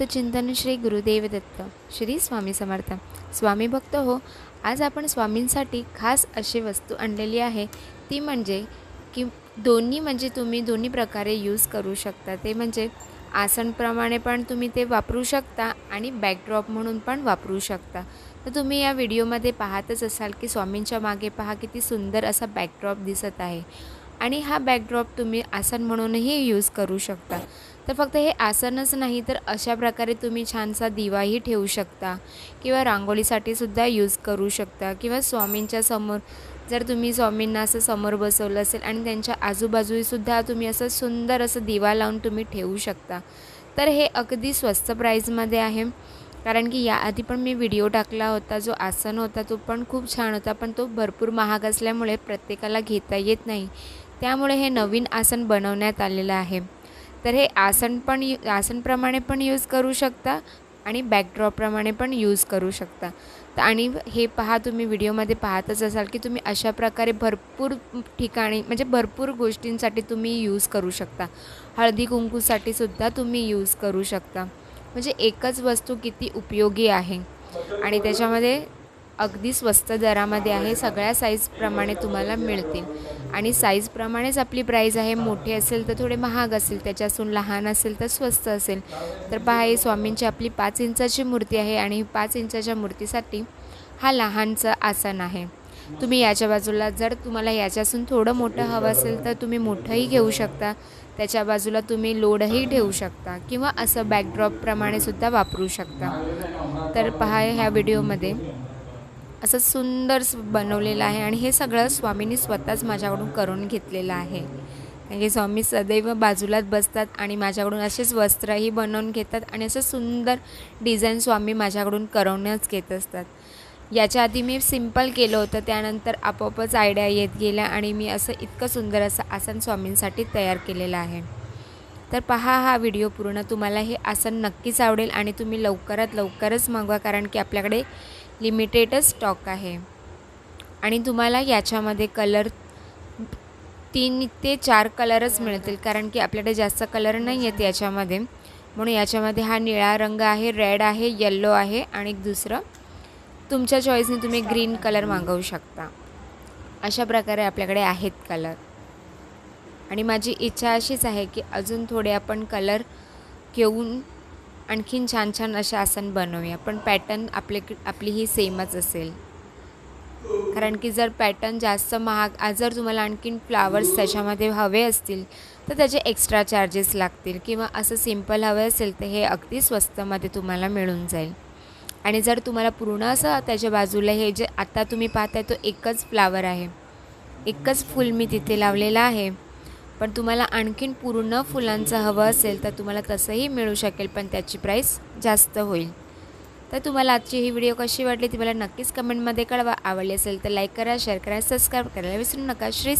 चिंतन श्री गुरुदेव दत्त श्री स्वामी समर्थ. स्वामी भक्त हो आज आपण स्वामींसाठी खास अशी वस्तू आणलेली आहे. ती म्हणजे की दोन्ही म्हणजे तुम्ही दोन्ही प्रकारे यूज करू शकता. ते म्हणजे आसनप्रमाणे पण तुम्ही ते वापरू शकता आणि बॅकड्रॉप म्हणून पण वापरू शकता. तर तुम्ही या व्हिडिओमध्ये पाहतच असाल की स्वामींच्या मागे पहा किती सुंदर असा बॅकड्रॉप दिसत आहे. आणि हा बॅकड्रॉप तुम्ही आसन म्हणूनही यूज करू शकता. तर फक्त हे आसनच नाही तर अशा प्रकारे तुम्ही छानसा दिवाही ठेवू शकता. किंवा रांगोळीसाठी सुद्धा यूज करू शकता. किंवा स्वामींच्या समोर जर तुम्ही स्वामींना असं समोर बसवलं असेल आणि त्यांच्या आजूबाजूसुद्धा तुम्ही असं सुंदर असं दिवा लावून तुम्ही ठेवू शकता. तर हे अगदी स्वस्त प्राईजमध्ये आहे. कारण की याआधी पण मी व्हिडिओ टाकला होता जो आसन होता तो पण खूप छान होता. पण तो भरपूर महाग असल्यामुळे प्रत्येकाला घेता येत नाही. त्यामुळे हे नवीन आसन बनवण्यात आलेलं आहे. तर हे आसन पण यू आसनप्रमाणे पण यूज करू शकता आणि बॅकड्रॉपप्रमाणे पण यूज करू शकता. तर आणि हे पहा तुम्ही व्हिडिओमध्ये पाहतच असाल की तुम्ही अशा प्रकारे भरपूर ठिकाणी म्हणजे भरपूर गोष्टींसाठी तुम्ही यूज करू शकता. हळदी कुंकूसाठी सुद्धा तुम्ही यूज करू शकता. म्हणजे एकच वस्तू किती उपयोगी आहे. आणि त्याच्यामध्ये अगदी स्वस्त दरामध्ये आहे. सगळ्या साईजप्रमाणे तुम्हाला मिळतील. आणि साईजप्रमाणेच आपली प्राईज आहे. मोठे असेल तर थोडे महाग असेल. त्याच्यासून लहान असेल तर स्वस्त असेल. तर पहा ही स्वामींची आपली पाच इंचाची मूर्ती आहे. आणि पाच इंचाच्या मूर्तीसाठी हा लहानचं आसन आहे. तुम्ही याच्या बाजूला जर तुम्हाला याच्यासून थोडं मोठं हवं असेल तर तुम्ही मोठंही घेऊ शकता. त्याच्या बाजूला तुम्ही लोडही ठेवू शकता. किंवा असं बॅकड्रॉपप्रमाणे सुद्धा वापरू शकता. तर पहा ह्या व्हिडिओमध्ये असं सुंदर स- बनवलेलं आहे आणि हे सगळं स्वामींनी स्वतःच माझ्याकडून करून घेतलेलं आहे. कारण की स्वामी सदैव बाजूलाच बसतात आणि माझ्याकडून असेच वस्त्रही बनवून घेतात आणि असं सुंदर डिझाईन स्वामी माझ्याकडून करवण्याच घेत असतात. याच्या आधी मी सिंपल केलं होतं त्यानंतर आपोआपच आयडिया येत गेल्या आणि मी असं इतकं सुंदर असं आसन स्वामींसाठी तयार केलेलं आहे. तर पहा हा व्हिडिओ पूर्ण तुम्हाला हे आसन नक्कीच आवडेल आणि तुम्ही लवकरात लवकरच मागवा कारण की आपल्याकडे लिमिटेडच स्टॉक आहे. आणि तुम्हाला याच्यामध्ये कलर तीन ते चार कलरच मिळतील कारण की आपल्याकडे जास्त कलर नाही आहेत याच्यामध्ये. म्हणून याच्यामध्ये हा निळा रंग आहे रेड आहे येल्लो आहे आणि दुसरं तुमच्या चॉईसने तुम्ही ग्रीन कलर मागवू शकता. अशा प्रकारे आपल्याकडे आहेत कलर आणि माझी इच्छा अशीच आहे की अजून थोडे आपण कलर घेऊन आणखीन छान छान असे आसन बनवूया. पण पॅटर्न आपले आपली ही सेमच असेल. कारण की जर पॅटर्न जास्त महाग आज जर तुम्हाला आणखीन फ्लावर्स त्याच्यामध्ये हवे असतील तर त्याचे एक्स्ट्रा चार्जेस लागतील. किंवा असं सिंपल हवे असेल तर हे अगदी स्वस्तमध्ये तुम्हाला मिळून जाईल. आणि जर तुम्हाला पूर्ण असं त्याच्या बाजूला हे जे आता तुम्ही पाहताय तो एकच फ्लावर आहे. एकच फूल मी तिथे लावलेलं आहे. पण तुम्हाला आणखीन पूर्ण फुलांचं हवं असेल तर तुम्हाला तसंही मिळू शकेल पण त्याची प्राईस जास्त होईल. तर तुम्हाला आजची ही व्हिडिओ कशी वाटली ती मला नक्कीच कमेंटमध्ये कळवा. आवडली असेल तर लाईक करा शेअर करा सबस्क्राईब करायला विसरू नका. श्री